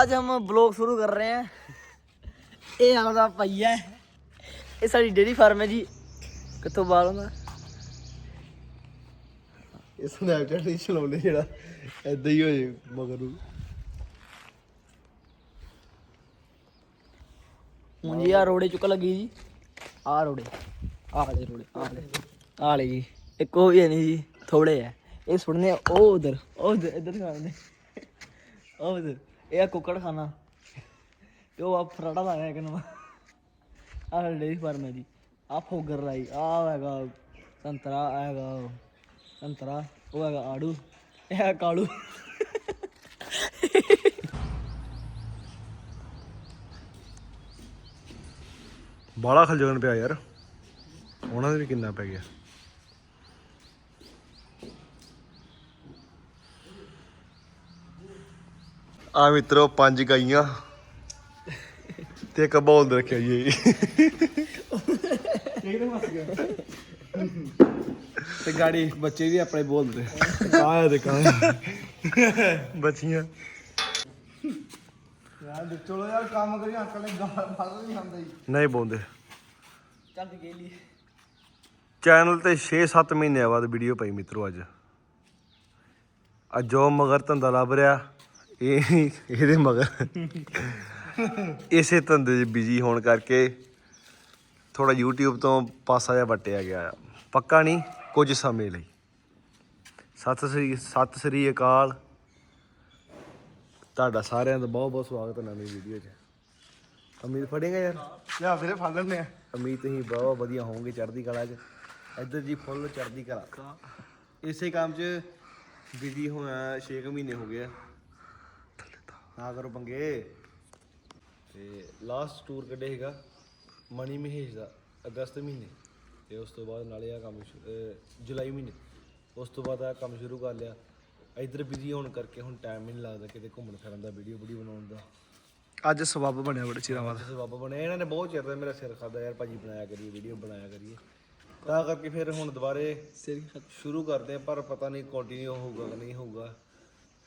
आज हम ब्लॉग शुरू कर रहे हैं ਇਹ ਆਪਦਾ ਭਈਆ ਹੈ ਇਹ ਸਾਡੀ ਡੇਰੀ ਫਾਰਮ ਹੈ ਜੀ ਕਿੱਥੋਂ ਬਾਲ ਹੁੰਦਾ ਇਹ ਸਨੈਪਚੈਟ ਨਹੀਂ ਚਲਾਉਂਦੇ ਜਿਹੜਾ ਐਦਾਂ ਹੀ ਹੋ ਜੇ ਮਗਰ ਨੂੰ ਹੁਣ ਜੀ ਆ ਰੋੜੇ ਚੁੱਕ ਲੱਗੀ ਜੀ ਆ ਰੋੜੇ ਆ ਵਾਲੇ ਰੋੜੇ ਆ ਵਾਲੇ ਆ ਵਾਲੇ ਜੀ ਇੱਕ ਉਹ ਵੀ ਹੈ ਨਹੀਂ ਜੀ ਥੋੜੇ ਆ ਇਹ ਸੁਣਨੇ ਆ ਉਹ ਉਧਰ ਉਹ ਉਧਰ ਇੱਧਰ ਖਾਣੇ ਉਹ ਉਧਰ ਇਹ ਆ ਕੁੱਕੜ ਖਾਣਾ। ਤੇ ਉਹ ਆ ਫਰਾੜਾ ਲਾਇਆ ਇੱਕ ਨਵਾਂ। ਆ ਡੇਰੀ ਫਾਰਮ ਹੈ ਜੀ ਆ ਫੋਗਰ ਲਾਈ। ਆ ਹੈਗਾ ਸੰਤਰਾ, ਆਹ ਹੈਗਾ ਸੰਤਰਾ, ਉਹ ਹੈਗਾ ਆੜੂ, ਇਹ ਹੈ ਕਾਲੂ। ਬਾਲਾ ਖਲਜਣ ਪਿਆ ਯਾਰ। ਉਹਨਾਂ ਦੇ ਵੀ ਕਿੰਨਾ ਪੈ ਗਿਆ। ਆ ਮਿੱਤਰੋ ਪੰਜ ਗਾਈਆਂ। ਤੇ ਇੱਕ ਬੋਲ ਰੱਖਿਆ ਜੀ। ਤੇ ਗਾੜੀ ਬੱਚੇ ਵੀ ਆਪਣੇ ਬੋਲਦੇ ਆਇਆ ਦੇ ਕਾਂ ਬੱਚੀਆਂ। ਯਾਰ ਚਲੋ ਯਾਰ ਕੰਮ ਕਰੀ ਅੰਕਲ ਨੇ ਗਾਲ ਫੜ ਨਹੀਂ ਜੀ। ਨਹੀਂ ਬੋਲਦੇ। ਚੱਲ ਕੇ ਲਈ ਚੈਨਲ ਤੇ 6-7 ਮਹੀਨਿਆਂ ਬਾਅਦ ਵੀਡੀਓ ਪਈ ਮਿੱਤਰੋ ਅੱਜ। ਅੱਜ ਜੋ ਮਗਰ ਧੰਦਾ ਲੱਭ ਰਿਹਾ। ਇਹ ਇਹਦੇ ਮਗਰ। ਇਸੇ ਧੰਦੇ 'ਚ ਬਿਜ਼ੀ ਹੋਣ ਕਰਕੇ ਥੋੜਾ YouTube ਤੋਂ ਪਾਸਾ ਜਿਹਾ ਵਟਿਆ ਗਿਆ ਆ। ਪੱਕਾ ਨਹੀਂ ਕੁਝ ਸਮੇਂ ਲਈ। ਸਤਿ ਸ੍ਰੀ ਸਤਿ ਸ੍ਰੀ ਅਕਾਲ। ਤੁਹਾਡਾ ਸਾਰਿਆਂ ਦਾ ਬਹੁਤ ਬਹੁਤ ਸਵਾਗਤ ਹੈ ਨਵੀਂ ਵੀਡੀਓ 'ਚ। ਉਮੀਦ ਫੜੇਗਾ ਯਾਰ? ਲਿਆ ਵੀਰੇ ਫੜ ਲੈਣੇ ਆ। ਉਮੀਦ ਤੁਸੀਂ ਬਹੁਤ ਵਧੀਆ ਹੋਵੋਗੇ ਚੜ੍ਹਦੀ ਕਲਾ 'ਚ। ਇੱਧਰ ਜੀ ਫੁੱਲ ਚੜ੍ਹਦੀ ਕਲਾ। ਇਸੇ ਕੰਮ 'ਚ ਬਿਜ਼ੀ ਹੋਇਆ 6 ਮਹੀਨੇ ਹੋ ਗਏ ਆ। ਨਾ ਕਰੋ ਪੰਗੇ। ਤੇ ਲਾਸਟ ਟੂਰ ਕੱਢੇ ਹੈਗਾ ਮਨੀ ਮਹੇਸ਼ ਦਾ ਅਗਸਤ ਮਹੀਨੇ। ਤੇ ਉਸ ਤੋਂ ਬਾਅਦ ਨਾਲੇ ਆ ਕੰਮ ਸ਼ੁ- ਅਹ ਜੁਲਾਈ ਮਹੀਨੇ। ਉਸ ਤੋਂ ਬਾਅਦ ਆ ਕੰਮ ਸ਼ੁਰੂ ਕਰ ਲਿਆ। ਇੱਧਰ ਬਿਜ਼ੀ ਹੋਣ ਕਰਕੇ ਹੁਣ ਟਾਈਮ ਨਹੀਂ ਲੱਗਦਾ ਕਿਤੇ ਘੁੰਮਣ ਫਿਰਨ ਦਾ ਵੀਡੀਓ ਵੀਡੀਓ ਬਣਾਉਣ ਦਾ। ਅੱਜ ਸਬੱਬ ਬਣਿਆ ਬੜੇ ਚਿਰਾਂ ਬਾਅਦ। ਬਾਬਾ ਬਣਿਆ। ਇਹਨਾਂ ਨੇ ਬਹੁਤ ਚਿਰ ਦਾ ਮੇਰਾ ਸਿਰ ਖਾਦਾ ਯਾਰ ਭਾਜੀ ਬਣਾਇਆ ਕਰੀਏ ਵੀਡੀਓ ਬਣਾਇਆ ਕਰੀਏ। ਤਾਂ ਕਰਕੇ ਫਿਰ ਹੁਣ ਦੁਬਾਰੇ ਸ਼ੁਰੂ ਕਰਦੇ ਆ ਪਰ ਪਤਾ ਨਹੀਂ ਕੰਟੀਨਿਊ ਹੋਊਗਾ ਕਿ ਨਹੀਂ ਹੋਊਗਾ।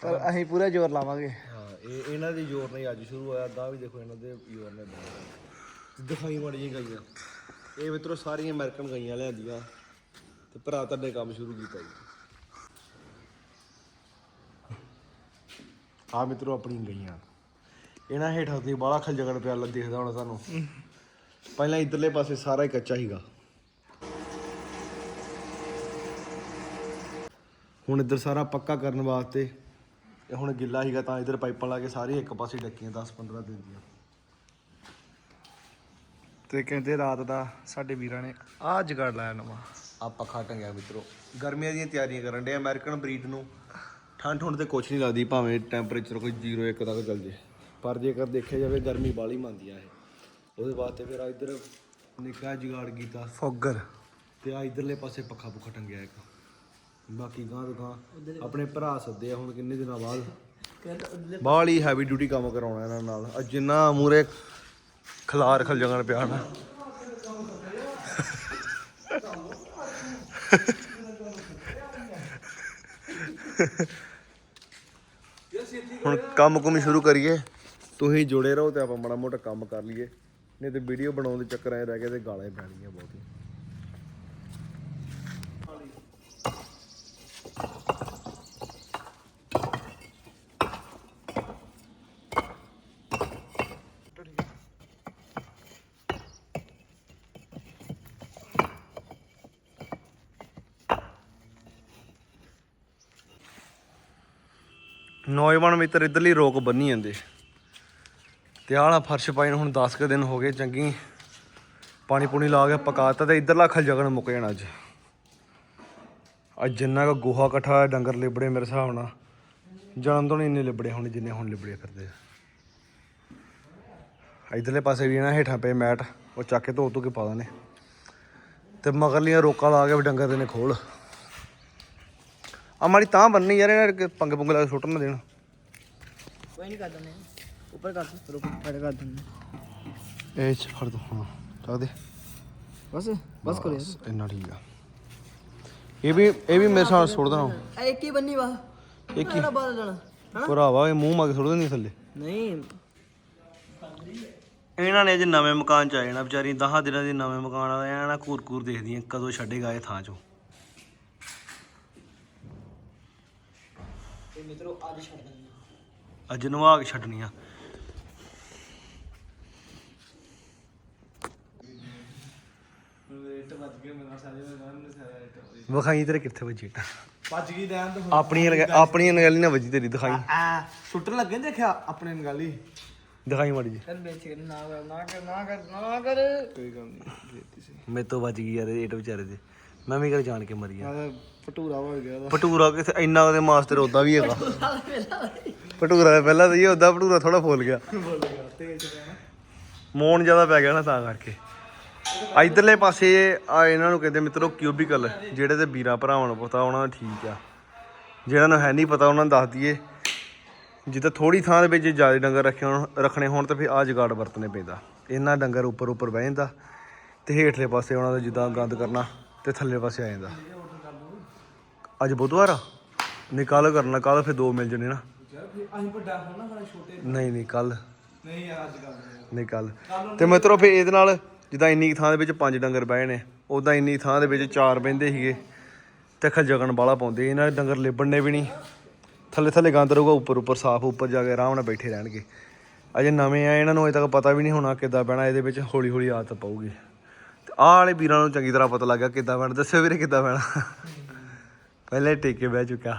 ਪਰ ਅਸੀਂ ਪੂਰਾ ਜ਼ੋਰ ਲਾਵਾਂਗੇ। ਹਾਂ, ਇਹ ਇਹਨਾਂ ਦੀ ਜ਼ੋਰ ਨਹੀਂ, ਅੱਜ ਸ਼ੁਰੂ ਹੋਇਆ ਦਾ ਵੀ ਦੇਖੋ ਇਹਨਾਂ ਦੇ ਜ਼ੋਰ ਨੇ ਬਣਾਇਆ ਦਿਖਾਈ ਮਾੜੀ ਜਿਹੀ ਗਈਆਂ। ਇਹ ਮਿੱਤਰੋ ਸਾਰੀਆਂ ਅਮਰੀਕਨ ਗਈਆਂ ਲਿਆਂਦੀਆਂ ਤੇ ਭਰਾ ਤੁਹਾਡੇ ਕੰਮ ਸ਼ੁਰੂ ਕੀਤਾ ਜੀ। ਆ ਮਿੱਤਰੋ ਆਪਣੀ ਗਈਆਂ। ਇਹਨਾਂ ਹੇਠਾਂ ਤੇ ਬਾਲਾ ਖਲਜਗਣ ਪਿਆ ਲੱਗ ਦਿਖਦਾ ਹੁਣ ਸਾਨੂੰ ਪਹਿਲਾਂ ਇਧਰਲੇ ਪਾਸੇ ਸਾਰਾ ਹੀ ਕੱਚਾ ਹੀਗਾ ਹੁਣ ਇੱਧਰ ਸਾਰਾ ਪੱਕਾ ਕਰਨ ਵਾਸਤੇ ਇਹ ਹੁਣ ਗਿੱਲਾ ਹੀਗਾ ਤਾਂ ਇੱਧਰ ਪਾਈਪਾਂ ਲਾ ਕੇ ਸਾਰੇ ਇੱਕ ਪਾਸੇ ਡੱਕੀਆਂ 10 15 ਦਿਨ ਦੀਆਂ। ਤੇ ਕਹਿੰਦੇ ਰਾਤ ਦਾ ਸਾਡੇ ਵੀਰਾਂ ਨੇ ਆਹ ਜਗਾੜ ਲਾਇਆ ਨਵਾਂ। ਆ ਪੱਖਾ ਟੰਗਿਆ ਮਿੱਤਰੋ ਗਰਮੀਆਂ ਦੀਆਂ ਤਿਆਰੀਆਂ ਕਰਨ ਦੇ ਅਮਰੀਕਨ ਬਰੀਡ ਨੂੰ। ਠੰਡ ਠੁੰਡ ਤੇ ਕੁਛ ਨਹੀਂ ਲੱਗਦੀ ਭਾਵੇਂ ਟੈਂਪਰੇਚਰ ਕੋਈ 0 1 ਤੱਕ ਚੱਲ ਜੇ। ਪਰ ਜੇਕਰ ਦੇਖਿਆ ਜਾਵੇ ਗਰਮੀ ਬਾਲੀ ਮੰਦੀ ਆ ਇਹ। ਉਹਦੇ ਵਾਸਤੇ ਫਿਰ ਆ ਇੱਧਰ ਨਿੱਕਾ ਜੁਗਾੜ ਕੀਤਾ। ਫੋਗਰ। ਤੇ ਆ ਇਧਰਲੇ ਪਾਸੇ ਪੱਖਾ ਪੁੱਖਾ ਟੰਗਿਆ ਇੱਕ। ਬਾਕੀ ਗਾਂ ਤੋਂ ਗਾਂ ਆਪਣੇ ਭਰਾ ਸੱਦੇ ਆ ਹੁਣ ਕਿੰਨੇ ਦਿਨਾਂ ਬਾਅਦ। ਬਾਹਲੀ ਹੈਵੀ ਡਿਊਟੀ ਕੰਮ ਕਰਾਉਣਾ ਇਹਨਾਂ ਨਾਲ। ਅੱਜ ਜਿੰਨਾ ਮੂਰੇ ਖਲਾਰ ਖਲ ਜਗਣ ਪਿਆ ਨਾ। ਹੁਣ ਕੰਮ ਕੁਮ ਸ਼ੁਰੂ ਕਰੀਏ। ਤੁਸੀਂ ਜੁੜੇ ਰਹੋ ਤੇ ਆਪਾਂ ਮਾੜਾ ਮੋਟਾ ਕੰਮ ਕਰ ਲਈਏ। ਨਹੀਂ ਤੇ ਵੀਡੀਓ ਬਣਾਉਣ ਦੇ ਚੱਕਰ 'ਚ ਰਹਿ ਗਏ ਤੇ ਗਾਲਾਂ ਹੀ ਪੈਣਗੀਆਂ ਬਹੁਤੀਆਂ। ਨੌਜਵਾਨ ਮਿੱਤਰ ਇਧਰਲੀ ਰੋਕ ਬੰਨੀ ਜਾਂਦੇ। ਤੇ ਆਹ ਫਰਸ਼ ਪਾਈ ਨੂੰ ਹੁਣ 10 ਕੁ ਦਿਨ ਹੋ ਗਏ, ਚੰਗੀ ਪਾਣੀ ਪੂਣੀ ਲਾ ਕੇ ਪਕਾਤਾ ਤੇ ਇਧਰਲਾ ਖਲ ਜਗਣ ਮੁੱਕ ਜਾਣਾ ਅੱਜ। ਅੱਜ ਜਿੰਨਾ ਕੁ ਗੋਹਾ ਇਕੱਠਾ ਹੋਇਆ, ਡੰਗਰ ਲਿਬੜੇ ਮੇਰੇ ਹਿਸਾਬ ਨਾਲ। ਜਨਮ ਤੋਂ ਨਹੀਂ ਇੰਨੇ ਲਿਬੜੇ, ਹੁਣ ਜਿੰਨੇ ਹੁਣ ਲਿਬੜੇ ਕਰਦੇ ਆ। ਇਧਰਲੇ ਪਾਸੇ ਵੀ ਨਾ ਹੇਠਾਂ ਪਏ ਮੈਟ, ਉਹ ਚੱਕ ਕੇ ਧੋ ਧੋ ਕੇ ਪਾ ਦਨੇ ਤੇ ਮਗਰਲੀਆਂ ਰੋਕਾਂ ਲਾ ਕੇ ਵੀ ਡੰਗਰ ਦੇ ਨੇ ਖੋਲ। ਆ ਮਾੜੀ ਤਾਂ ਬੰਨੀ ਯਾਰ, ਇਹਨਾਂ ਨੇ ਪੰਗੇ ਪੁੰਗੇ ਲਾ ਕੇ ਸੁੱਟਣ ਨਾ ਦੇਣ। ਕੋਈ ਨਹੀਂ ਕਰ ਦਿੰਦੇ। ਉੱਪਰ ਕਰ ਦੋ। ਰੁਕ ਫੜ ਕਰ ਦਿੰਦੇ ਇਹ ਚ ਫੜ ਦੋ ਹਾਂ। ਚੱਕ ਦੇ। ਬਸ ਬਸ ਕਰੋ ਇੰਨਾ ਠੀਕ ਆ। ਇਹ ਵੀ ਇਹ ਵੀ ਮੇਰੇ ਸਾਹ ਸੁੱਟ ਦੇਣਾ। ਯਾਰ ਇੱਕ ਹੀ ਬੰਨੀ ਵਾ। ਇੱਕ ਹੀ। ਬਾਹਰ ਜਾਣਾ ਭਰਾਵਾ ਇਹ ਮੂੰਹ ਮਾ ਕੇ ਸੁੱਟਦੇ ਨਹੀਂ ਥੱਲੇ। ਨਹੀਂ। ਇਹਨਾਂ ਨੇ ਅਜੇ ਨਵੇਂ ਮਕਾਨ ਚ ਆਏ ਨਾ ਵਿਚਾਰੀ 10 ਦਿਨਾਂ ਦੀ ਨਵੇਂ ਮਕਾਨ ਆ ਇਹਨਾਂ ਨਾ ਕੂਰ ਕੂਰ ਦੇਖਦੀਆਂ ਕਦੋਂ ਛੱਡੇਗਾ ਇਹ ਥਾਂ ਚੋਂ। ਤੇ ਮਿੱਤਰੋ ਅੱਜ ਛੱਡ ਅੱਜ ਨਵਾ ਕੇ ਛੱਡਣੀਆਂ ਵਿਖਾਈ ਤੇਰੇ ਕਿੱਥੇ ਵੱਜੀ ਭੱਜ ਗਈ ਰਹਿਣ ਤੋਂ ਆਪਣੀ ਆਪਣੀ ਨਗਾਲੀ ਨਾ ਵੱਜੀ ਤੇਰੀ ਦਿਖਾਈ। ਆ ਸੁੱਟਣ ਲੱਗੇ ਨੀ ਦੇਖਿਆ ਆਪਣੇ ਹੀ ਦਿਖਾਈ ਮਾੜੀ ਜੀ ਵੇਚ ਨਾ ਕਰ ਨਾ ਕਰ ਨਾ ਕਰ ਨਾ ਕਰ। ਕੋਈ ਗੱਲ ਨਹੀਂ ਦੇਤੀ ਸੀ। ਮੇਰੇ ਤੋਂ ਵੱਜ ਗਈ ਯਾਰ ਇਹ ਇੱਟ ਵਿਚਾਰੇ ਦੇ। ਮੈਂ ਵੀ ਕਰ ਜਾਣ ਕੇ ਮਰੀ ਆ। ਆ ਭਟੂਰਾ ਹੋ ਗਿਆ ਉਹਦਾ। ਭਟੂਰਾ ਕਿਥੇ, ਇੰਨਾ ਉਹਦੇ ਮਾਸਟਰ ਉਦਾਂ ਵੀ ਹੈਗਾ। ਭਟੂਰਾ ਦਾ ਪਹਿਲਾਂ ਤਾਂ ਇਹ ਉਦਾਂ ਭਟੂਰਾ ਥੋੜਾ ਫੁੱਲ ਗਿਆ। ਬੋਲ ਗਿਆ ਤੇਲ ਪੈਣਾ ਮੋਨ ਜ਼ਿਆਦਾ ਪੈ ਗਿਆ ਨਾ ਤਾਂ ਕਰਕੇ। ਇਧਰਲੇ ਪਾਸੇ ਆ ਇਹਨਾਂ ਨੂੰ ਕਹਿੰਦੇ ਮਿੱਤਰੋ ਕਿਊਬਿਕਲ ਜਿਹੜੇ ਤੇ ਵੀਰਾਂ ਭਰਾਵਾਂ ਨੂੰ ਪਤਾ, ਉਹਨਾਂ ਨੂੰ ਠੀਕ ਆ। ਜਿਹੜਾ ਨੂੰ ਹੈ ਨਹੀਂ ਪਤਾ, ਉਹਨਾਂ ਨੂੰ ਦੱਸ ਦਈਏ। ਜਿੱਦਾਂ ਥੋੜੀ ਥਾਂ ਦੇ ਵਿੱਚ ਜ਼ਿਆਦਾ ਡੰਗਰ ਰੱਖੇ ਹੋਣ, ਰੱਖਣੇ ਹੋਣ, ਤਾਂ ਫਿਰ ਆ ਜਗਾੜ ਵਰਤਣੇ ਪੈਂਦਾ। ਇਹਨਾਂ ਡੰਗਰ ਉੱਪਰ ਉੱਪਰ ਬਹਿ ਜਾਂਦਾ ਤੇ ਹੇਠਲੇ ਪਾਸੇ ਉਹਨਾਂ ਦਾ ਜਿੱਦਾਂ ਗੰਦ ਕਰਨਾ ਤੇ ਥੱਲੇ ਪਾਸੇ ਆ ਜਾਂਦਾ। ਅੱਜ ਬੁੱਧਵਾਰ ਆ? ਨਹੀਂ ਕੱਲ ਕਰਨਾ ਕੱਲ ਫਿਰ ਦੋ ਮਿਲ ਜਣੇ ਨਾ। ਯਾਰ ਫਿਰ ਅਸੀਂ ਵੱਡਾ ਹੋਣਾ ਸਾਡਾ ਛੋਟੇ ਨਹੀਂ ਨਹੀਂ ਕੱਲ ਨਹੀਂ ਯਾਰ ਅੱਜ ਕੱਲ ਨਹੀਂ। ਕੱਲ ਤੇ ਮਿੱਤਰੋ ਫੇ ਇਹਦੇ ਨਾਲ ਜਿੱਦਾਂ ਇੰਨੀ ਥਾਂ ਦੇ ਵਿੱਚ ਪੰਜ ਡੰਗਰ ਬਹਿ ਨੇ ਉਦਾਂ ਇੰਨੀ ਥਾਂ ਦੇ ਵਿੱਚ ਚਾਰ ਬਹਿੰਦੇ ਸੀਗੇ। ਤੇ ਖਜਗਣ ਬਾਲਾ ਪਾਉਂਦੇ ਇਹਨਾਂ ਦੇ ਡੰਗਰ ਲਿਬੜਨੇ ਵੀ ਨਹੀਂ। ਥੱਲੇ ਥੱਲੇ ਗੰਦ ਰਹੂਗਾ ਉੱਪਰ ਉੱਪਰ ਸਾਫ਼ ਉੱਪਰ ਜਾ ਕੇ ਆਰਾਮ ਨਾਲ ਬੈਠੇ ਰਹਿਣਗੇ। ਅਜੇ ਨਵੇਂ ਆ ਇਹਨਾਂ ਨੂੰ ਅਜੇ ਤੱਕ ਪਤਾ ਵੀ ਨਹੀਂ ਹੋਣਾ ਕਿੱਦਾਂ ਬਹਿਣਾ ਇਹਦੇ ਵਿੱਚ ਹੌਲੀ ਹੌਲੀ ਆਦਤ ਪਊਗੀ। ਤੇ ਆਹ ਵਾਲੇ ਵੀਰਾਂ ਨੂੰ ਚੰਗੀ ਤਰ੍ਹਾਂ ਪਤਾ ਲੱਗਾ ਕਿੱਦਾਂ ਬਹਿਣਾ। ਦੱਸਿਓ ਵੀਰੇ ਕਿੱਦਾਂ ਬਹਿਣਾ। ਪਹਿਲੇ ਟੇਕੇ ਬਹਿ ਚੁੱਕਾ।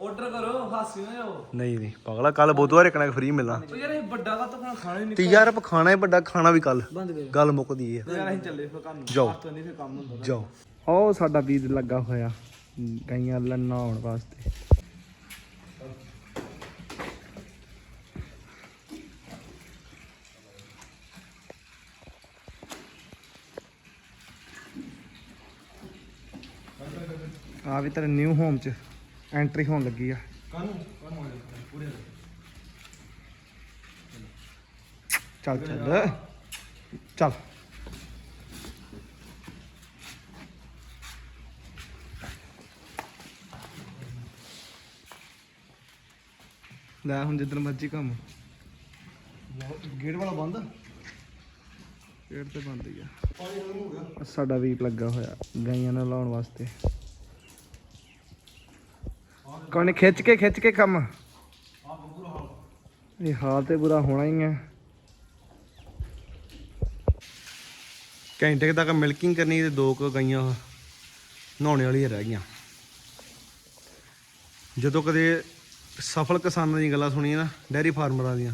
ਆਰਡਰ ਕਰੋ ਹਾਸੀ ਨਾ ਜਾਓ। ਨਹੀਂ ਨਹੀਂ ਪਗਲਾ ਕੱਲ ਬੁੱਧਵਾਰ ਇੱਕ ਨਾ ਫ੍ਰੀ ਮਿਲਣਾ। ਯਾਰ ਇਹ ਵੱਡਾ ਕਾ ਤਾਂ ਖਾਣਾ ਹੀ ਨਹੀਂ। ਤੇ ਯਾਰ ਆਪਾਂ ਖਾਣਾ ਹੀ ਵੱਡਾ ਖਾਣਾ ਵੀ ਕੱਲ ਬੰਦ ਕਰ। ਗੱਲ ਮੁੱਕਦੀ ਹੈ ਯਾਰ ਅਸੀਂ ਚੱਲੇ ਫਿਰ ਕੰਮ ਜਾਓ। ਤੋਂ ਨਹੀਂ ਫਿਰ ਕੰਮ ਹੁੰਦਾ। ਜਾਓ। ਉਹ ਸਾਡਾ ਬੀਜ ਲੱਗਾ ਹੋਇਆ ਗਾਈਆਂ ਲੈ ਨਹਾਉਣ ਵਾਸਤੇ। ਆ ਵੀ ਤੇਰੇ ਨਿਊ ਹੋਮ ਚ ਐਂਟਰੀ ਹੋਣ ਲੱਗੀ ਆ। ਚੱਲ ਚੱਲ ਚੱਲ। ਲੈ ਹੁਣ ਜਿੱਦਣ ਮਰਜ਼ੀ ਕੰਮ। ਗੇਟ ਵਾਲਾ ਬੰਦ? ਪੇੜ ਤੇ ਬੰਦ ਹੀ ਆ। ਸਾਡਾ ਵੀਪ ਲੱਗਾ ਹੋਇਆ ਗਾਈਆਂ ਨੂੰ ਲਾਉਣ ਵਾਸਤੇ। ਕੋਨੇ ਖਿੱਚ ਕੇ ਖਿੱਚ ਕੇ ਕੰਮ। ਇਹ ਹਾਲ ਤੇ ਬੁਰਾ ਹੋਣਾ ਹੀ ਹੈ ਘੰਟੇ ਤੱਕ ਮਿਲਕਿੰਗ ਕਰਨੀ ਤੇ ਦੋ ਕੁ ਗਾਈਆਂ ਨਹਾਉਣੇ ਵਾਲੀਆਂ ਰਹਿ ਗਈਆਂ। ਜਦੋਂ ਕਦੇ ਸਫਲ ਕਿਸਾਨਾਂ ਦੀਆਂ ਗੱਲਾਂ ਸੁਣੀਆਂ ਨਾ, ਡੈਰੀ ਫਾਰਮਰਾਂ ਦੀਆਂ,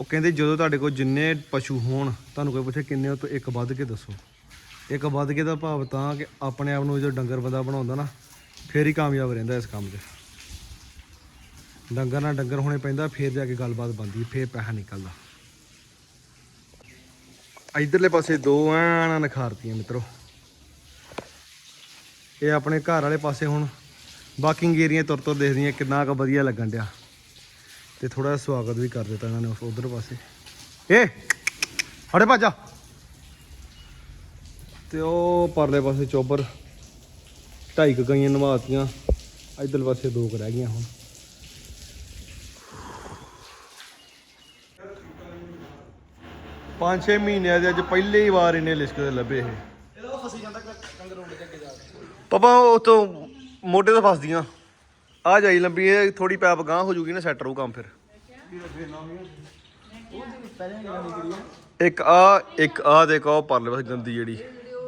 ਉਹ ਕਹਿੰਦੇ, ਜਦੋਂ ਤੁਹਾਡੇ ਕੋਲ ਜਿੰਨੇ ਪਸ਼ੂ ਹੋਣ, ਤੁਹਾਨੂੰ ਕੋਈ ਪੁੱਛੇ ਕਿੰਨੇ, ਉਹ ਤੋਂ ਇੱਕ ਵੱਧ ਕੇ ਦੱਸੋ। ਇੱਕ ਵੱਧ ਕੇ ਦਾ ਭਾਵ ਤਾਂ ਕਿ ਆਪਣੇ ਆਪ ਨੂੰ ਜਦੋਂ ਡੰਗਰ ਬੰਦਾ ਬਣਾਉਂਦਾ ਨਾ, ਫੇਰ ਹੀ ਕਾਮਯਾਬ ਰਹਿੰਦਾ ਇਸ ਕੰਮ 'ਚ। ਡੰਗਰ ਨਾਲ ਡੰਗਰ ਹੋਣੇ ਪੈਂਦਾ, ਫੇਰ ਜਾ ਕੇ ਗੱਲਬਾਤ ਬਣਦੀ ਫੇਰ ਪੈਸਾ ਨਿਕਲਦਾ। ਇਧਰਲੇ ਪਾਸੇ ਦੋ ਐਨ ਨਖਾਰਤੀਆਂ ਮਿੱਤਰੋ। ਇਹ ਆਪਣੇ ਘਰ ਵਾਲੇ ਪਾਸੇ ਹੁਣ ਬਾਕਿੰਗ ਏਰੀਆ ਤੁਰ ਤੁਰ ਦੇਖਦੀਆਂ, ਕਿੰਨਾ ਕੁ ਵਧੀਆ ਲੱਗਣ ਡਿਆ। ਤੇ ਥੋੜਾ ਜਿਹਾ ਸਵਾਗਤ ਵੀ ਕਰ ਦਿੱਤਾ ਇਹਨਾਂ ਨੇ ਉਸ ਉਧਰ ਪਾਸੇ। ਏ ਹੜੇ ਭਾਜਾ ਤੇ ਉਹ ਪਰਲੇ ਪਾਸੇ ਚੋਬਰ, ਢਾਈ ਕੁ ਗਈਆਂ ਨਵਾਤੀਆਂ, ਇਧਰਲੇ ਪਾਸੇ ਦੋ ਕੁ ਰਹਿ ਗਈਆਂ ਹੁਣ। ਪੰਜ ਛੇ ਮਹੀਨਿਆਂ ਦੇ ਅੱਜ ਪਹਿਲੀ ਹੀ ਵਾਰ ਇਹਨੇ ਲਿਸਕ ਦੇ ਲੱਭੇ ਇਹ। ਇਹਦਾ ਫਸੀ ਜਾਂਦਾ ਕੰਗਰ ਰੋਡ ਤੇ ਅੱਗੇ ਜਾ ਕੇ। ਪਾਪਾ ਉਹ ਤੋਂ ਮੋਢੇ ਤੋਂ ਫਸਦੀਆਂ। ਆ ਜਾਈ ਲੰਬੀ ਇਹ ਥੋੜੀ ਪੈਪ ਗਾਂ ਹੋ ਜੂਗੀ ਨਾ ਸੈੱਟ ਰਹੂ ਕੰਮ ਫਿਰ। ਇੱਕ ਆ ਇੱਕ ਆ ਦੇਖੋ ਪਰਲੇ ਪਾਸੇ ਗੰਦੀ ਜਿਹੜੀ।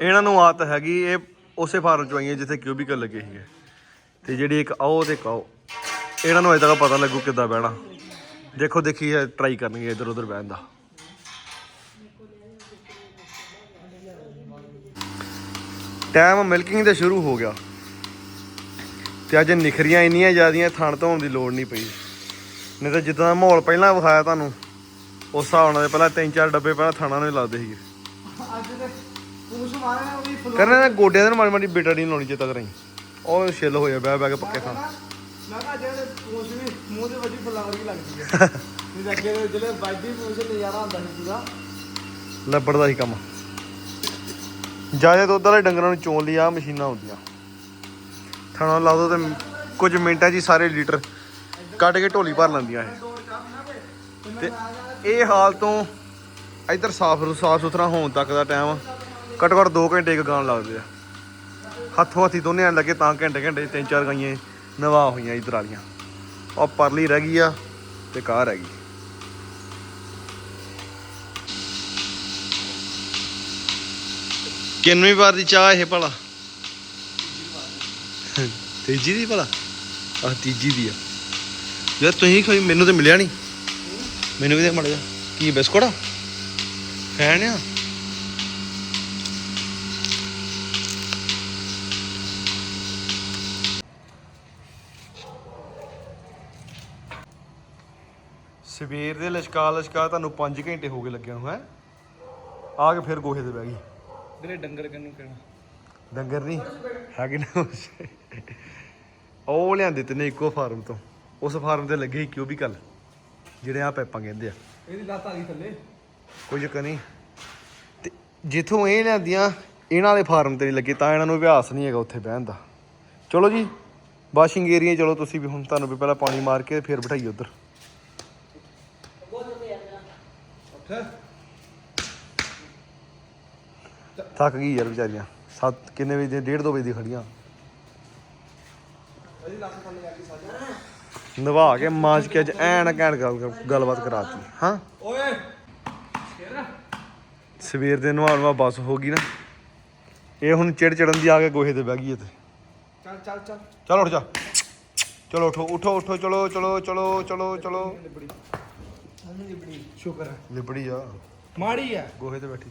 ਇਹਨਾਂ ਨੂੰ ਆਦਤ ਹੈਗੀ ਇਹ ਉਸੇ ਫਾਰਮ ਚ ਆਈਆਂ ਜਿੱਥੇ ਕਿਊਬੀਕਲ ਲੱਗੇ ਸੀਗੇ। ਤੇ ਜਿਹੜੀ ਇੱਕ ਆਓ ਤੇ ਕਾਓ ਇਹਨਾਂ ਨੂੰ ਅਜੇ ਤੱਕ ਪਤਾ ਲੱਗੂ ਕਿੱਦਾਂ ਬਹਿਣਾ। ਦੇਖੋ ਦੇਖੀ ਟਰਾਈ ਕਰਨਗੇ ਇੱਧਰ ਉੱਧਰ ਬਹਿਣ ਦਾ। ਟਾਈਮ ਮਿਲਕਿੰਗ ਦਾ ਸ਼ੁਰੂ ਹੋ ਗਿਆ। ਤੇ ਅੱਜ ਨਿਖਰੀਆਂ ਇੰਨੀਆਂ ਜ਼ਿਆਦੀਆਂ ਥਣ ਧੋਣ ਦੀ ਲੋੜ ਨਹੀਂ ਪਈ। ਨਹੀਂ ਤਾਂ ਜਿੱਦਾਂ ਮਾਹੌਲ ਪਹਿਲਾਂ ਵਿਖਾਇਆ ਤੁਹਾਨੂੰ ਉਸ ਹਿਸਾਬ ਨਾਲ ਪਹਿਲਾਂ ਤਿੰਨ ਚਾਰ ਡੱਬੇ ਪਹਿਲਾਂ ਥਾਣਾ ਨੂੰ ਅੱਜ ਤੇ ਪੂਛ ਵੀ ਫੁੱਲ ਕਰਨਾ ਨਾ ਗੋਡਿਆਂ ਦੇ ਨਾਲ ਮਾੜੀ ਮਾੜੀ ਬੇਟਾ ਨਹੀਂ ਲਾਉਣੀ ਚੇਤਾ ਕਰਾਈ ਉਹ ਛਿੱਲ ਹੋ ਜਾ ਬਹਿ ਬਹਿ ਕੇ ਪੱਕੇ ਥਾਂ। ਮੈਂ ਕਿਹਾ ਜਿਹੜੇ ਪੂਛ ਵੀ ਮੂੰਹ ਦੇ ਵੱਜੀ ਫੁੱਲਾਵਰ ਵੀ ਲੱਗਦੀ ਹੈ। ਨਹੀਂ ਤਾਂ ਅੱਗੇ ਜਿਹੜੇ ਵੱਜਦੀ ਪੂਛ ਨਜ਼ਾਰਾ ਹੁੰਦਾ ਸੀ ਪੂਰਾ। ਕੰਮ। ਜ਼ਿਆਦਾ ਦੁੱਧ ਵਾਲੇ ਡੰਗਰਾਂ ਨੂੰ ਚੋਣ ਲਈ ਆ ਮਸ਼ੀਨਾਂ ਹੁੰਦੀਆਂ। ਥਣਾ ਲਾ ਦੋ ਤੇ ਕੁਝ ਮਿੰਟਾਂ 'ਚ ਹੀ ਸਾਰੇ ਲੀਟਰ ਕੱਢ ਕੇ ਢੋਲੀ ਭਰ ਲੈਂਦੀਆਂ ਇਹ। ਤੇ ਇਹ ਹਾਲ ਤੋਂ ਇੱਧਰ ਸਾਫ਼ ਸਾਫ਼ ਸੁਥਰਾ ਹੋਣ ਤੱਕ ਦਾ ਟਾਈਮ ਘੱਟੋ ਘੱਟ 2 ਘੰਟੇ ਗਾਣ ਲੱਗਦੇ ਆ। ਹੱਥੋਂ ਹੱਥੀ ਦੋਨੇ ਐਂ ਲੱਗੇ ਤਾਂ ਘੰਟੇ ਘੰਟੇ ਤਿੰਨ ਚਾਰ ਗਾਈਆਂ ਨਵਾ ਹੋਈਆਂ ਇੱਧਰ ਵਾਲੀਆਂ। ਉਹ ਪਰਲੀ ਰਹਿ ਗਈ ਆ ਤੇ ਕਾਰ ਰਹਿ ਗਈ। ਕਿੰਨਵੀਂ ਵਾਰ ਦੀ ਚਾਹ ਇਹ ਭਲਾ? ਤੀਜੀ ਦੀ ਭਲਾ? ਆ ਤੀਜੀ ਦੀ ਆ। ਯਾਰ ਤੁਸੀਂ ਕੋਈ ਮੈਨੂੰ ਤੇ ਮਿਲਿਆ ਨਹੀਂ? ਮੈਨੂੰ ਵੀ ਦੇ ਮੜ ਜਾ ਕੀ ਬਿਸਕੁਟ? ਆ ਫੈਨ ਆ? ਸਵੇਰ ਦੇ ਲਸ਼ਕਾ ਲਸ਼ਕਾ ਤੁਹਾਨੂੰ 5 ਘੰਟੇ ਹੋ ਗਏ ਲੱਗਿਆ ਨੂੰ, ਹੈ? ਆ ਕੇ ਫਿਰ ਗੋਹੇ ਤੇ ਬਹਿ ਗਈ। ਵੀਰੇ ਡੰਗਰ ਕਿੰਨੂੰ ਕਹਿਣਾ। ਡੰਗਰ ਨਹੀਂ ਹੈਗੇ ਨਾ ਉਹ ਲਿਆਂਦੇ ਤੇ ਨੇ ਇੱਕੋ ਫਾਰਮ ਤੋਂ। ਉਸ ਫਾਰਮ ਤੇ ਲੱਗੇ ਸੀ ਕਿਊਬੀਕਲ ਜਿਹੜੇ ਆ ਪੈਪਾਂ ਕਹਿੰਦੇ ਆ। ਇਹਦੀ ਲੱਤ ਆ ਗਈ ਥੱਲੇ। ਕੋਈ ਚੱਕਰ ਨਹੀਂ। ਤੇ ਜਿੱਥੋਂ ਇਹ ਲਿਆਂਦੀਆਂ ਇਹਨਾਂ ਵਾਲੇ ਫਾਰਮ ਤੇ ਨਹੀਂ ਲੱਗੇ ਤਾਂ ਇਹਨਾਂ ਨੂੰ ਅਭਿਆਸ ਨਹੀਂ ਹੈਗਾ ਉੱਥੇ ਬਹਿਣ ਦਾ। ਚਲੋ ਜੀ ਵਾਸ਼ਿੰਗ ਏਰੀਆ ਚਲੋ ਤੁਸੀਂ ਵੀ ਹੁਣ ਤੁਹਾਨੂੰ ਵੀ ਪਹਿਲਾਂ ਪਾਣੀ ਮਾਰ ਕੇ ਫਿਰ ਬਿਠਾਈਏ ਉੱਧਰ। ਉੱਠ। ਥੱਕ ਗਈ ਯਾਰ ਵਿਚਾਰੀਆਂ। ਸੱਤ ਕਿੰਨੇ ਵਜੇ ਦੋ ਵਜੇ ਦੀ ਖੜੀਆਂ। ਆ ਨਵਾ ਕੇ ਮਾਂਜ ਕੇ ਅੱਜ ਐਨ ਘੈਂਟ ਗੱਲ ਗੱਲਬਾਤ ਕਰਾਤੀ। ਹਾਂ? ਓਏ। ਸਵੇਰ ਦੇ ਨਵਾਉਣ ਵਾ ਬਸ ਹੋ ਗਈ ਨਾ। ਇਹ ਹੁਣ ਚਿੜ ਚੜਨ ਦੀ ਆ ਕੇ ਗੋਹੇ ਤੇ ਬਹਿ ਗਈ ਇੱਥੇ। ਚੱਲ ਚੱਲ ਚੱਲ। ਚਲੋ ਉੱਠ ਜਾ। ਚਲੋ ਉਠੋ ਉਠੋ ਉਠੋ ਚਲੋ ਚਲੋ ਚਲੋ ਚਲੋ ਚਲੋ। ਲਿਬੜੀ। ਸ਼ੁਕਰ ਹੈ। ਲਿਬੜੀ ਆ। ਮਾੜੀ ਹੈ। ਗੋਹੇ ਤੇ ਬੈਠੀ।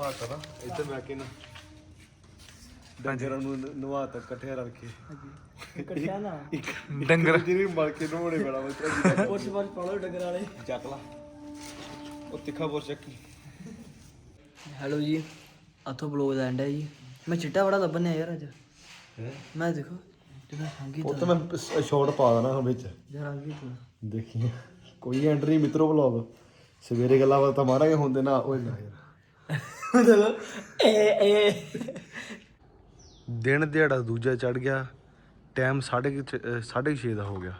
ਨਵਾਤਾ ਨਾ ਇੱਥੇ ਬੈ ਕੇ ਨਾ ਡੰਗਰਾਂ ਨੂੰ ਨਵਾਤਾ ਇਕੱਠੇ ਰੱਖ ਕੇ। ਇਕੱਠਿਆ ਨਾ ਡੰਗਰ। ਜਿਹੜੀ ਮਲ ਕੇ ਨਵਾਉਣੇ ਬੜਾ ਮਤਲਬ ਪੁਰਸ਼ ਪੁਰਸ਼ ਪਾਲੋ ਡੰਗਰ ਵਾਲੇ। ਚੱਕ ਲਾ। ਉਹ ਤਿੱਖਾ ਬੁਰ ਚੱਕੀ। ਹੈਲੋ ਜੀ ਆਥੋਂ ਬਲੌਗ ਦਾ ਐਂਡ ਹੈ ਜੀ। ਮੈਂ ਚਿੱਟਾ ਬੜਾ ਲੱਭਣਿਆ ਯਾਰ ਅੱਜ। ਮੈਂ ਦੇਖੋ ਉਹ ਤਾਂ। ਮੈਂ ਸ਼ਾਰਟ ਪਾ ਦੇਣਾ ਹੁਣ ਵਿੱਚ। ਜਰਾ ਦੇਖੀ। ਕੋਈ ਐਂਟਰੀ ਮਿੱਤਰੋ ਵਲੌਗ ਸਵੇਰੇ ਗੱਲਾਂ ਬਾਤਾਂ ਮਾਰਾਂਗੇ ਹੁੰਦੇ ਨਾ ਓਏ ਨਾ ਯਾਰ। ਮਤਲਬ ਏ ਏ ਦਿਨ ਦਿਹਾੜਾ ਦੂਜਾ ਚੜ ਗਿਆ ਟਾਈਮ 6:30 ਦਾ ਹੋ ਗਿਆ।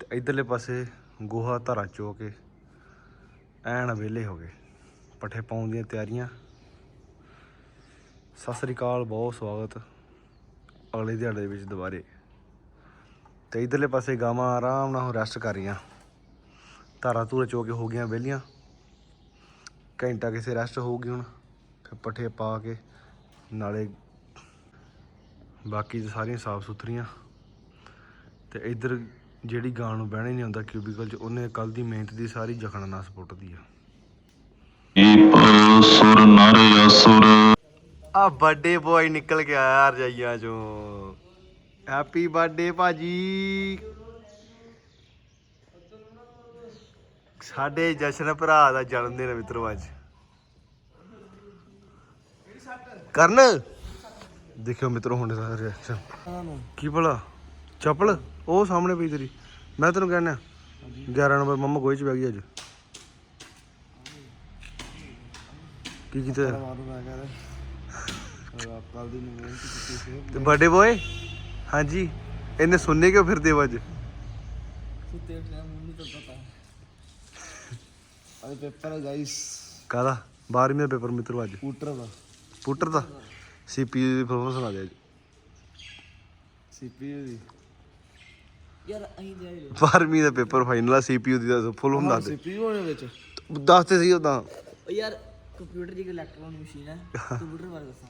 ਤੇ ਇਧਰਲੇ ਪਾਸੇ ਗੋਹਾ ਧਾਰਾ ਚੋ ਕੇ ਐਨ ਵਿਹਲੇ ਹੋ ਗਏ। ਪੱਠੇ ਪਾਉਣ ਦੀਆਂ ਤਿਆਰੀਆਂ। ਸਤਿ ਸ੍ਰੀ ਅਕਾਲ, ਬਹੁਤ ਸਵਾਗਤ। ਅਗਲੇ ਦਿਹਾੜੇ ਦੇ ਵਿੱਚ ਦੁਬਾਰੇ। ਤੇ ਇਧਰਲੇ ਪਾਸੇ ਗਾਵਾਂ ਆਰਾਮ ਨਾਲ ਰੈਸਟ ਕਰ ਰਹੀਆਂ। ਧਾਰਾ ਧੂਰਾ ਚੋ ਕੇ ਹੋ ਗਈਆਂ ਵਿਹਲੀਆਂ। ਘੰਟਾ ਕਿਸੇ ਰੈਸਟ ਹੋਊਗੀ ਹੁਣ ਫਿਰ ਪੱਠੇ ਪਾ ਕੇ ਨਾਲੇ ਬਾਕੀ ਤਾਂ ਸਾਰੀਆਂ ਸਾਫ਼ ਸੁਥਰੀਆਂ। ਤੇ ਇੱਧਰ ਜਿਹੜੀ ਗਾਂ ਨੂੰ ਬਹਿਣਾ ਹੀ ਨਹੀਂ ਹੁੰਦਾ ਕਿਊਬੀਕਲ 'ਚ ਉਹਨੇ ਕੱਲ ਦੀ ਮਿਹਨਤ ਦੀ ਸਾਰੀ ਜਖਣਾ ਨਾਲ ਸਪੁੱਟਦੀ ਆ। ਸੁਰ ਨਰ ਅਸੁਰ ਆ ਬਰਥਡੇ ਬॉय ਨਿਕਲ ਕੇ ਆਇਆ ਰਜਾਈਆਂ ਚੋਂ। ਹੈਪੀ ਬਰਥਡੇ ਭਾਜੀ। ਸਾਡੇ ਜਸ਼ਨ ਭਰਾ ਦਾ ਜਨਮ ਦਿਨ ਹੈ ਮਿੱਤਰੋ ਅੱਜ। ਕਰਨ? ਦੇਖਿਓ ਮਿੱਤਰੋ ਹੁਣ ਦਾ ਰਿਐਕਸ਼ਨ ਕੀ ਭਲਾ? ਚੱਪਲ? ਉਹ ਸਾਹਮਣੇ ਪਈ ਤੇਰੀ। ਮੈਂ ਤੈਨੂੰ ਕਹਿੰਦਾ 11 ਨੰਬਰ ਮੰਮਾ ਗੋਈ ਚ ਬੈ ਗਈ ਅੱਜ। ਕੀ ਕੀਤਾ ਤੇ ਬਰਥਡੇ ਬੋਏ ਹਾਂਜੀ। ਇਹਨੇ ਸੁਣਨੇ ਕਿਉਂ ਫਿਰਦੇ ਅੱਜ? ਸੁੱਤੇ ਉੱਠਿਆ ਮੈਨੂੰ ਤਾਂ ਪਤਾ। ਅੱਜ ਪੇਪਰ ਹੈ ਗਾਇਸ ਕਾਹਦਾ? 12ਵੀਂ ਦਾ ਪੇਪਰ ਮਿੱਤਰੋ ਅੱਜ। ਸਕੂਟਰ ਦਾ। ਪੁੱਟਰ ਦਾ? ਸੀਪੀਯੂ ਦੀ ਪਰਫਾਰਮੈਂਸ ਸੁਣਾ ਦੇ ਅੱਜ। ਸੀਪੀਯੂ ਦੀ। ਯਾਰ ਅਹੀਂ ਦੇ 12ਵੀਂ ਦਾ ਪੇਪਰ ਫਾਈਨਲ ਆ ਸੀਪੀਯੂ ਦੀ ਦਾ ਫੁੱਲ ਹੁੰਦਾ ਦੇ ਸੀਪੀਯੂ ਹੋਣੇ ਵਿੱਚ। ਦੱਸ ਤੇ ਸਹੀ ਉਦਾਂ ਯਾਰ ਕੰਪਿਊਟਰ ਦੀ ਇੱਕ ਇਲੈਕਟ੍ਰੋਨਿਕ ਮਸ਼ੀਨ ਹੈ ਕੰਪਿਊਟਰ ਬਾਰੇ ਦੱਸਾਂ।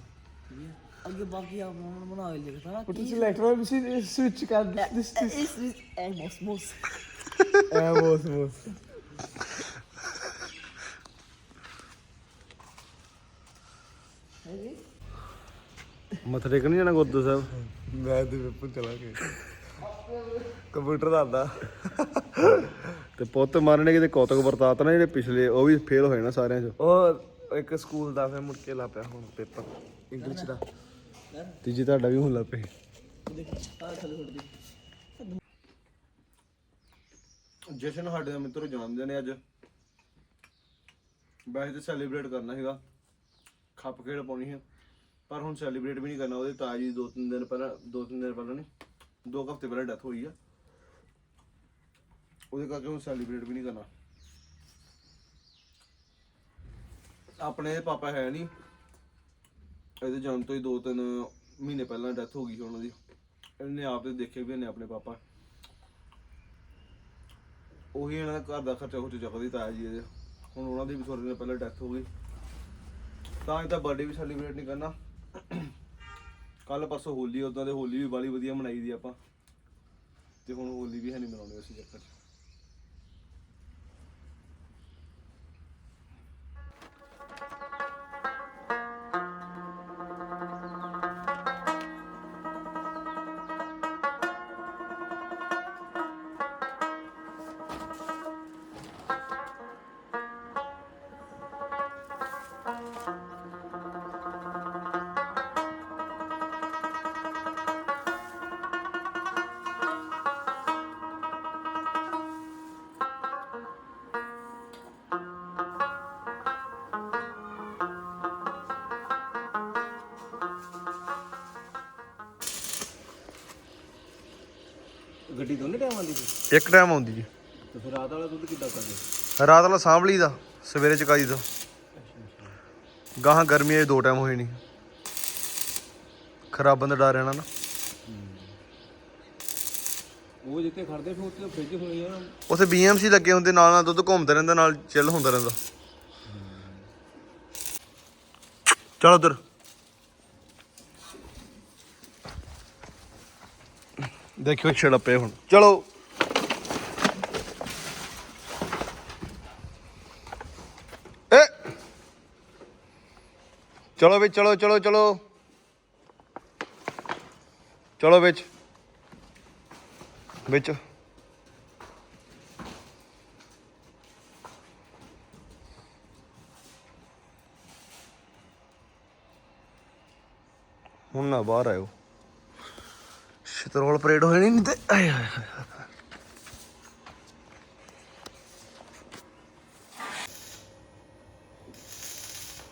ਠੀਕ ਹੈ। ਅੱਗੇ ਬਾਕੀ ਆਪ ਨੂੰ ਬਣਾ ਕੇ ਲਿਖਦਾ ਨਾ ਕੀ ਇਲੈਕਟ੍ਰੋਨਿਕ ਮਸ਼ੀਨ ਸਵਿਚ ਕਰ ਦਿਸ ਇਸ ਇਸ ਐਮੋਸ ਮੋਸ। ਐ ਬੋਸ ਮੱਥਾ ਟੇਕਣ ਨਹੀਂ ਜਾਣਾ ਗੁਰਦੁਆਰਾ ਸਾਹਿਬ? ਮੈਂ ਤੇ ਪੇਪਰ ਚਲਾ ਕੇ ਕੰਪਿਊਟਰ ਦਾ ਆਂਦਾ ਤੇ ਪੁੱਤ ਮਾਰਨੇ ਕਿਤੇ ਕੌਤਕ ਵਰਤਾਤ ਨਾ ਜਿਹੜੇ ਪਿਛਲੇ ਉਹ ਵੀ ਫੇਲ ਹੋਏ ਨਾ ਸਾਰਿਆਂ ਚ। ਉਹ ਇੱਕ ਸਕੂਲ ਦਾ ਫਿਰ ਮੁੜ ਕੇ ਲਾ ਪਿਆ ਹੁਣ ਪੇਪਰ ਇੰਗਲਿਸ਼ ਦਾ। ਤੀਜੀ ਤੁਹਾਡਾ ਵੀ ਹੁਣ ਦੀ ਜਸ਼ਨ ਸਾਡੇ ਦਾ ਮਿੱਤਰ ਜਨਮਦਿਨ ਨੇ ਅੱਜ। ਵੈਸੇ ਤੇ ਸੈਲੀਬ੍ਰੇਟ ਕਰਨਾ ਸੀਗਾ। ਖੱਪ ਖੇਡ ਪਾਉਣੀ ਹੈ। ਪਰ ਹੁਣ ਸੈਲੀਬ੍ਰੇਟ ਵੀ ਨਹੀਂ ਕਰਨਾ ਉਹਦੇ ਤਾਜੀ ਦੋ ਤਿੰਨ ਦਿਨ ਪਹਿਲਾਂ, ਦੋ ਤਿੰਨ ਦਿਨ ਪਹਿਲਾਂ ਨਹੀਂ, ਦੋ ਹਫ਼ਤੇ ਪਹਿਲਾਂ ਡੈਥ ਹੋਈ ਆ। ਉਹਦੇ ਕਰਕੇ ਹੁਣ ਸੈਲੀਬ੍ਰੇਟ ਵੀ ਨਹੀਂ ਕਰਨਾ। ਆਪਣੇ ਪਾਪਾ ਹੈ ਨਹੀਂ। ਇਹਦੇ ਜਨਮ ਤੋਂ ਹੀ ਦੋ ਤਿੰਨ ਮਹੀਨੇ ਪਹਿਲਾਂ ਡੈਥ ਹੋ ਗਈ ਸੀ ਉਹਨਾਂ ਦੀ। ਇਹਨੇ ਆਪ ਤੇ ਦੇਖੇ ਵੀ ਨੇ ਆਪਣੇ ਪਾਪਾ। ਉਹੀ ਇਹਨਾਂ ਦਾ ਘਰ ਦਾ ਖਰਚਾ ਖੁਰਚਾ ਚੱਕਦੀ ਤਾਇਆ ਜੀ ਇਹਦੇ। ਹੁਣ ਉਹਨਾਂ ਦੀ ਵੀ ਥੋੜੇ ਦਿਨ ਪਹਿਲਾਂ ਡੈਥ ਹੋ ਗਈ। ਤਾਂ ਇਹਦਾ ਬਰਥਡੇ ਵੀ ਸੈਲੀਬ੍ਰੇਟ ਨਹੀਂ ਕਰਨਾ। ਕੱਲ ਪਰਸੋਂ ਹੋਲੀ ਉਦਾਂ ਦੇ ਹੋਲੀ ਵੀ ਬਾਲੀ ਵਧੀਆ ਮਨਾਈ ਦੀ ਆਪਾਂ। ਤੇ ਹੁਣ ਹੋਲੀ ਵੀ ਹੈ ਨਹੀਂ ਮਨਾਉਣੀ ਅਸੀਂ ਚੱਕਰ ਗੱਡੀ ਦੋਨੇ ਟਾਈਮ ਆਉਂਦੀ ਸੀ? ਇੱਕ ਟਾਈਮ ਆਉਂਦੀ ਜੀ। ਤੇ ਫਿਰ ਰਾਤ ਵਾਲਾ ਦੁੱਧ ਕਿੱਦਾਂ ਕਰਦੇ? ਰਾਤ ਵਾਲਾ ਸਾਂਭਲੀ ਦਾ ਸਵੇਰੇ ਚਕਾਈ ਦਾ। ਗਾਹਾਂ ਗਰਮੀਆਂ 'ਚ ਦੋ ਟਾਈਮ ਹੋਈ ਨਹੀਂ ਖਰਾਬਨ ਦਾ ਡਰ ਰਹਿਣਾ ਨਾ। ਉਹ ਜਿੱਥੇ ਖੜਦੇ ਫਿਰ ਉੱਥੇ ਫ੍ਰਿਜ ਹੋਈ ਆ। ਉਥੇ ਬੀਐਮਸੀ ਲੱਗੇ ਹੁੰਦੇ ਨਾਲ ਨਾਲ ਦੁੱਧ ਘੁੰਮਦਾ ਰਹਿੰਦਾ ਨਾਲ ਚਿੱਲ ਹੁੰਦਾ ਰਹਿੰਦਾ। ਚਲ ਉਧਰ। ਦੇਖਿਓ ਛੜਪੇ ਹੁਣ। ਚਲੋ। ਏ! ਚਲੋ ਵੀ, ਚਲੋ ਚਲੋ ਚਲੋ। ਚਲੋ ਵਿੱਚ। ਵਿੱਚ। ਹੁਣ ਨਾ ਬਾਹਰ ਆਇਓ। ਸ਼ਤਰੋਲ ਪਰੇਡ ਹੋਏ ਨਹੀਂ ਤੇ ਆਏ ਹਾਏ ਹਾਏ ਹਾਏ।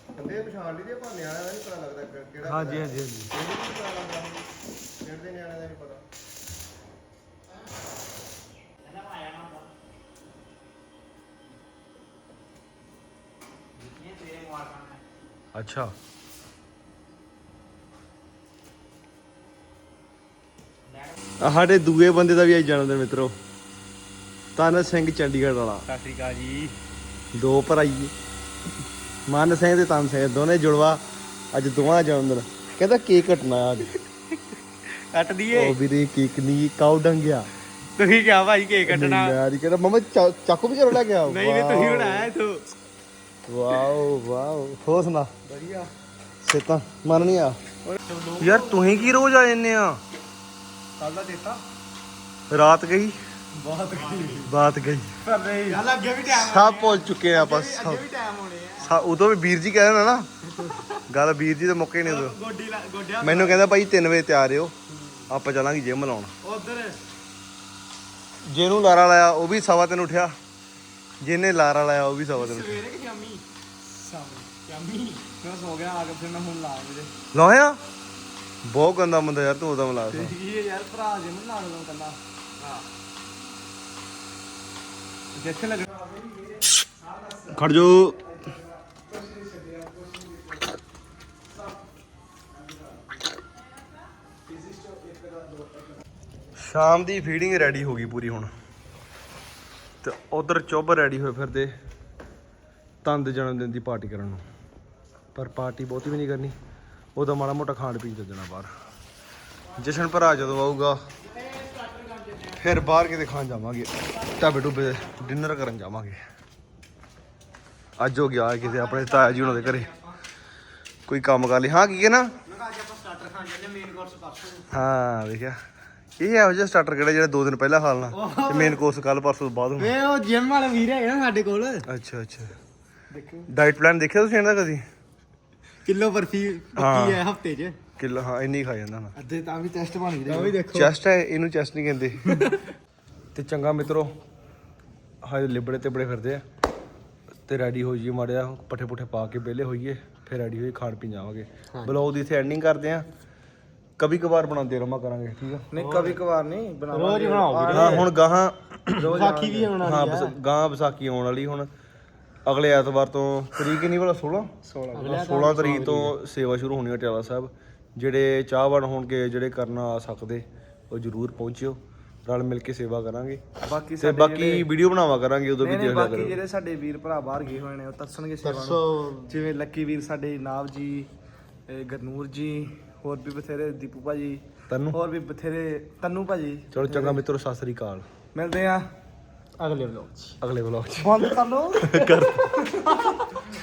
ਕੰਦੇ ਪਛਾਣ ਲਈ ਦੇ ਭਾਨੇ ਵਾਲਿਆਂ ਦਾ ਨਹੀਂ ਪਤਾ ਲੱਗਦਾ ਕਿਹੜਾ ਹਾਂਜੀ ਹਾਂਜੀ ਹਾਂਜੀ। ਖੇਡਦੇ ਨਿਆਣਿਆਂ ਦਾ ਨਹੀਂ ਪਤਾ। ਅੱਛਾ। ਸਾਡੇ ਦੂਏ ਬੰਦੇ ਦਾ ਵੀ ਅੱਜ ਜਨਮ ਦਿਨ ਮਿੱਤਰੋ। ਤਨ ਸਿੰਘ ਚੰਡੀਗੜ੍ਹ ਵਾਲਾ। ਸਤਿ ਸ਼੍ਰੀ ਅਕਾਲ ਜੀ। ਦੋ ਭਰਾਈ। ਮਨ ਸਿੰਘ ਤੇ ਤਨ ਸਿੰਘ ਦੋਨੇ ਜੁੜਵਾ। ਅੱਜ ਦੋਵਾਂ ਜਨਮ ਦਿਨ। ਕਹਿੰਦਾ ਕੇਕ ਕੱਟਣਾ ਅੱਜ? ਕੱਟ ਉਹ ਵੀਰੇ ਕੇਕ ਨਹੀਂ ਕਾਉ ਡੰਗਿਆ। ਤੁਸੀਂ ਕਿਹਾ ਭਾਈ ਕੇਕ ਯਾਰ ਇਹ ਕਹਿੰਦਾ ਮਮਾ ਚਾਕੂ ਵੀ ਚਲੋ ਲੈ ਕੇ ਆਓ। ਇਥੋਂ। Wow wow. ਹੋ ਸੁਣਾ। ਵਧੀਆ। ਸੇਤਾ ਮਨ ਨਹੀਂ ਆ। ਯਾਰ ਤੁਸੀਂ ਕੀ ਰੋਜ਼ ਆ ਜੰਨੇ ਆ? ਕੱਲ ਦਾ ਚੇਤਾ? ਰਾਤ ਗਈ? ਬਹੁਤ ਬਾਤ ਗਈ। ਪਰ ਨਹੀਂ ਯਾਰ ਅੱਗੇ ਵੀ ਟਾਈਮ ਸਭ ਭੁੱਲ ਚੁੱਕੇ ਆ ਆਪਾਂ ਸਭ ਵੀ ਟਾਈਮ ਹੋਣੇ ਆ। ਸਾ- ਉਦੋਂ ਵੀ ਵੀਰ ਜੀ ਕਹਿੰਦਾ ਨਾ ਗੱਲ ਵੀਰ ਜੀ ਦੇ ਮੌਕੇ ਨਹੀਂ ਉਦੋਂ। ਗੋਡੀ ਲਾ- ਗੋਡਿਆਂ ਮੈਨੂੰ ਕਹਿੰਦਾ ਭਾਈ 3 ਵਜੇ ਤਿਆਰ ਰਹੋ ਆਪਾਂ ਚੱਲਾਂਗੇ ਜਿਮ ਲਾਉਣ। ਉਧਰ। ਜਿਹਨੂੰ ਲਾਰਾ ਲਾਇਆ ਉਹ ਵੀ ਸਵਾ ਤਿੰਨ ਉੱਠਿਆ। ਜਿਹਨੇ ਲਾਰਾ ਲਾਇਆ ਉਹ ਵੀ ਸਵਾ ਤਿੰਨ ਉੱਠਿਆ। ਸਵੇਰੇ ਕਿ ਸ਼ਾਮੀ? ਸ਼ਾਮੀ ਸ਼ਾਮੀ। ਮੈਂ ਸੋ ਗਿਆ ਆ ਕੇ ਫਿਰ ਮੈਂ ਹੁਣ ਲਾ ਵੀਰੇ ਲਾਇਆ ਬਹੁਤ ਗੰਦਾ ਬੰਦਾ ਯਾਰ ਤੂੰ ਉਹਦਾ ਮਿਲਾ ਇਹ ਯਾਰ ਭਰਾ ਜੀ ਨੂੰ ਲਾ ਲਵਾਂ ਕੱਲਾ ਹਾਂ। ਜਿੱਥੇ ਲੱਗ। ਖੜ ਜੋ ਸ਼ਾਮ ਦੀ ਫੀਡਿੰਗ ਰੈਡੀ ਹੋ ਗਈ ਪੂਰੀ ਹੁਣ। ਤੇ ਉਧਰ ਚੁੱਭ ਰੈਡੀ ਹੋਏ ਫਿਰਦੇ। ਤੰਦ ਜਨਮ ਦਿਨ ਦੀ ਪਾਰਟੀ ਕਰਨ ਨੂੰ। ਪਰ ਪਾਰਟੀ ਬਹੁਤੀ ਵੀ ਨਹੀਂ ਕਰਨੀ। ਉਹਦਾ ਮਾੜਾ ਮੋਟਾ ਖਾਣ ਪੀਣ ਤੇ ਦੇਣਾ ਬਾਹਰ। ਜਸ਼ਨ ਭਰਾ ਜਦੋਂ ਆਊਗਾ ਫਿਰ ਬਾਹਰ ਕਿਤੇ ਖਾਣ ਜਾਵਾਂਗੇ। ਢਾਬੇ ਢੁੱਬੇ ਡਿਨਰ ਕਰਨ ਜਾਵਾਂਗੇ। ਅੱਜ ਹੋ ਗਿਆ ਕਿਤੇ ਆਪਣੇ ਤਾਇਆ ਜੀ ਉਹਨਾਂ ਦੇ ਘਰੇ। ਕੋਈ ਕੰਮ ਕਰ ਲਈ। ਹਾਂ ਕੀ ਹੈ ਨਾ? ਹਾਂ ਦੇਖਿਆ ਇਹ ਇਹੋ ਜਿਹਾ ਸਟਾਰਟਰ ਕਿਹੜਾ ਜਿਹੜਾ ਦੋ ਦਿਨ ਪਹਿਲਾਂ ਖਾਲਣਾ ਤੇ ਮੇਨ ਕੋਰਸ ਕੱਲ ਪਰਸੋਂ ਬਾਅਦ ਹੋਣਾ। ਵੇ ਉਹ ਜਿਮ ਵਾਲੇ ਵੀਰ ਹੈਗੇ ਨਾ ਸਾਡੇ ਕੋਲ। ਅੱਛਾ ਅੱਛਾ। ਦੇਖੋ ਡਾਈਟ ਪਲਾਨ ਦੇਖਿਆ ਤੁਸੀਂ ਇਹਨਾਂ ਦਾ ਕਦੀ? ਕਿਲੋ ਬਰਫੀ ਪੱਕੀ ਹੈ। ਹਫ਼ਤੇ 'ਚ। ਕਿਲੋ ਹਾਂ ਇੰਨੀ ਖਾ ਜਾਂਦਾ ਨਾ ਅੱਧੇ ਤਾਂ ਵੀ ਟੈਸਟ ਬਣ ਗਈ ਤਾਂ ਵੀ ਦੇਖੋ। ਚੈਸਟ ਹੈ ਇਹਨੂੰ ਚੈਸਟ ਨਹੀਂ ਕਹਿੰਦੇ। ਤੇ ਚੰਗਾ ਮਿੱਤਰੋ ਹਾਂ ਲਿਬੜੇ ਤੇ ਬੜੇ ਫਿਰਦੇ ਆ ਤੇ ਰੈਡੀ ਹੋ ਜਾਈਏ ਮਾੜਿਆ ਪੱਠੇ ਪੁੱਠੇ ਪਾ ਕੇ ਵਿਹਲੇ ਹੋਈਏ ਫਿਰ ਰੈਡੀ ਹੋਈ ਖਾਣ ਪੀਣ ਜਾਵਾਂਗੇ। ਬਲੌਗ ਦੀ ਇੱਥੇ ਐਂਡਿੰਗ ਕਰਦੇ ਆ ਕਭੀ ਕਵਾਰ ਬਣਾਉਂਦੇ ਰਮਾ ਕਰਾਂਗੇ ਠੀਕ ਆ? ਨਹੀਂ ਕਭੀ ਕਵਾਰ ਨਹੀਂ ਬਣਾਵਾਂਗੇ। ਰੋਜ਼ ਬਣਾਓਗੇ ਹਾਂ ਹੁਣ ਗਾਹਾਂ ਵਿਸਾਖੀ ਵੀ ਆਉਣ ਵਾਲੀ ਆ। ਹਾਂ ਬਸ ਗਾਂ ਵਿਸਾਖੀ ਆਉਣ ਵਾਲੀ ਹੁਣ। ਅਗਲੇ ਐਤਵਾਰ ਤੋਂ ਤਰੀਕ ਨਹੀਂ ਭਲਾ? 16 16 16 ਤਰੀਕ ਤੋਂ ਸੇਵਾ ਸ਼ੁਰੂ ਹੋਣੀ ਹੈ ਟਿਆਲਾ ਸਾਹਿਬ। ਜਿਹੜੇ ਚਾਹਵਾਨ ਹੋਣਗੇ ਜਿਹੜੇ ਕਰਨਾ ਆ ਸਕਦੇ ਉਹ ਜਰੂਰ ਪਹੁੰਚਿਓ। ਰਲ ਮਿਲ ਕੇ ਸੇਵਾ ਕਰਾਂਗੇ। ਬਾਕੀ ਤੇ ਬਾਕੀ ਵੀਡੀਓ ਬਣਾਵਾ ਕਰਾਂਗੇ ਉਦੋਂ ਵੀ ਦੇਖ ਲਿਆ ਬਾਕੀ ਜਿਹੜੇ ਸਾਡੇ ਵੀਰ ਭਰਾ ਬਾਹਰ ਗਏ ਹੋਏ ਨੇ ਉਹ ਤਰਸਣਗੇ ਸੇਵਾ ਨੂੰ। ਜਿਵੇਂ ਲੱਕੀ ਵੀਰ ਸਾਡੇ ਨਾਵ ਜੀ ਗਰਨੂਰ ਜੀ ਹੋਰ ਵੀ ਬਥੇਰੇ ਦੀਪੂ ਭਾਜੀ ਤੈਨੂੰ? ਹੋਰ ਵੀ ਬਥੇਰੇ ਤੰਨੂ ਭਾਜੀ। ਚਲੋ ਚੰਗਾ ਮਿੱਤਰੋ ਸਤਿ ਸ੍ਰੀ ਅਕਾਲ। ਮਿਲਦੇ ਆ ਅਗਲੇ ਵਲੋਗ 'ਚ। ਅਗਲੇ ਵਲੌਗ 'ਚ। ਬੰਦ ਕਰ ਲਓ।